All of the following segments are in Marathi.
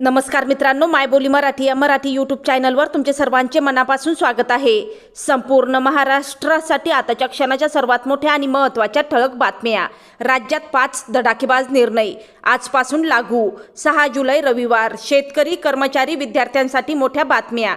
नमस्कार मित्रांनो मायबोली मराठी या मराठी यूट्यूब चॅनलवर तुमचे सर्वांचे मनापासून स्वागत आहे. संपूर्ण महाराष्ट्रासाठी आताच्या क्षणाच्या सर्वात मोठ्या आणि महत्त्वाच्या ठळक बातम्या. राज्यात पाच धडाकेबाज निर्णय आजपासून लागू. सहा जुलै रविवार शेतकरी कर्मचारी विद्यार्थ्यांसाठी मोठ्या बातम्या.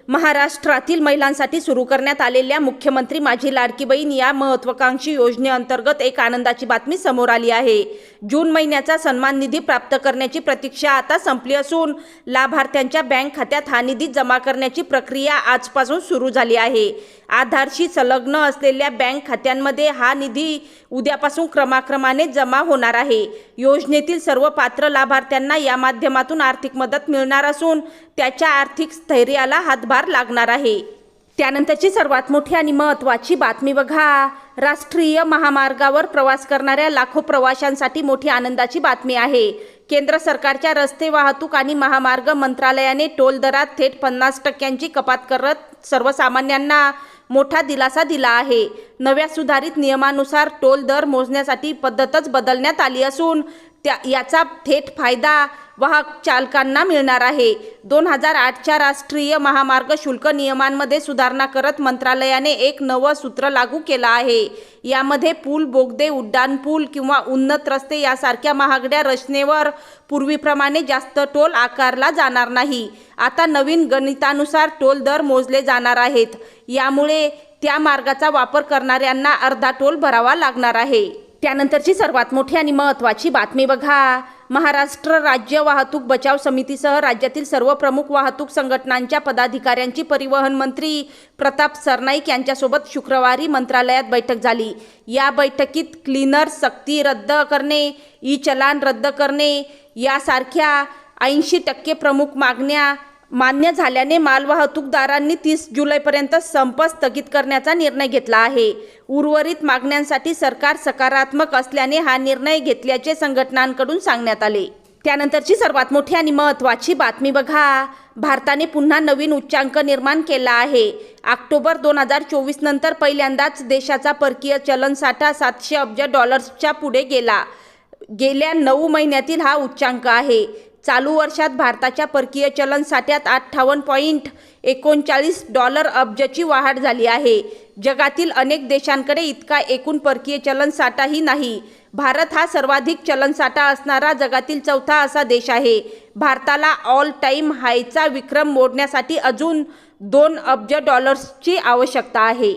महाराष्ट्रातील महिलांसाठी सुरू करण्यात आलेल्या मुख्यमंत्री माझी लाडकी बहीण या महत्वाकांक्षी योजनेअंतर्गत एक आनंदाची बातमी समोर आली आहे. जून महिन्याचा सन्मान निधी प्राप्त करण्याची प्रतीक्षा आता संपली असून लाभार्थ्यांच्या बँक खात्यात हा निधी जमा करण्याची प्रक्रिया आजपासून सुरू झाली आहे. आधारशी संलग्न असलेल्या बँक खात्यांमध्ये हा निधी उद्यापासून क्रमाक्रमाने जमा होणार आहे. योजनेतील सर्व पात्र लाभार्थ्यांना या माध्यमातून आर्थिक मदत मिळणार असून त्याच्या आर्थिक स्थैर्याला हातभार लागणार आहे. त्यानंतरची सर्वात मोठी आणि महत्त्वाची बातमी बघा. राष्ट्रीय महामार्गावर प्रवास करणाऱ्या लाखो प्रवाशांसाठी मोठी आनंदाची बातमी आहे. केंद्र सरकारच्या रस्ते वाहतूक आणि महामार्ग मंत्रालयाने टोल दरात थेट पन्नास टक्क्यांची कपात करत सर्वसामान्यांना मोठा दिलासा दिला आहे. नव्या सुधारित नियमानुसार टोल दर मोजण्यासाठी पद्धतच बदलण्यात आली असून त्या याचा थेट फायदा वाहक चालकांना मिळणार आहे. दोन हजार आठच्या राष्ट्रीय महामार्ग शुल्क नियमांमध्ये सुधारणा करत मंत्रालयाने एक नवं सूत्र लागू केलं आहे. यामध्ये पूल बोगदे उड्डाणपूल किंवा उन्नत रस्ते यासारख्या महागड्या रचनेवर पूर्वीप्रमाणे जास्त टोल आकारला जाणार नाही. आता नवीन गणितानुसार टोल दर मोजले जाणार आहेत. यामुळे त्या मार्गाचा वापर करणाऱ्यांना अर्धा टोल भरावा लागणार आहे. त्यानंतरची सर्वात मोठी आणि महत्त्वाची बातमी बघा. महाराष्ट्र राज्य वाहतूक बचाव समितीसह राज्यातील सर्व प्रमुख वाहतूक संघटनांच्या पदाधिकाऱ्यांची परिवहन मंत्री प्रताप सरनाईक यांच्यासोबत शुक्रवारी मंत्रालयात बैठक झाली. या बैठकीत क्लीनर सक्ती रद्द करणे ई चलान रद्द करणे यासारख्या ऐंशी टक्के प्रमुख मागण्या मान्य झाल्याने मालवाहतूकदारांनी तीस जुलैपर्यंत संप स्थगित करण्याचा निर्णय घेतला आहे. उर्वरित मागण्यांसाठी सरकार सकारात्मक असल्याने हा निर्णय घेतल्याचे संघटनांकडून सांगण्यात आले. त्यानंतरची सर्वात मोठी आणि महत्त्वाची बातमी बघा. भारताने पुन्हा नवीन उच्चांक निर्माण केला आहे. ऑक्टोबर दोन हजार चोवीस नंतर पहिल्यांदाच देशाचा परकीय चलनसाठा सातशे अब्ज डॉलर्सच्या पुढे गेला. गेल्या नऊ महिन्यातील हा उच्चांक आहे. चालू वर्षात भारताच्या परकीय चलन साठ्यात अठ्ठावन्न पॉईंट एकोणचाळीस डॉलर अब्जची वाढ झाली आहे. जगातील अनेक देशांकडे इतका एकूण परकीय चलन साठाही नाही. भारत हा सर्वाधिक चलनसाठा असणारा जगातील चौथा असा देश आहे. भारताला ऑल टाईम हायचा विक्रम मोडण्यासाठी अजून दोन अब्ज डॉलर्सची आवश्यकता आहे.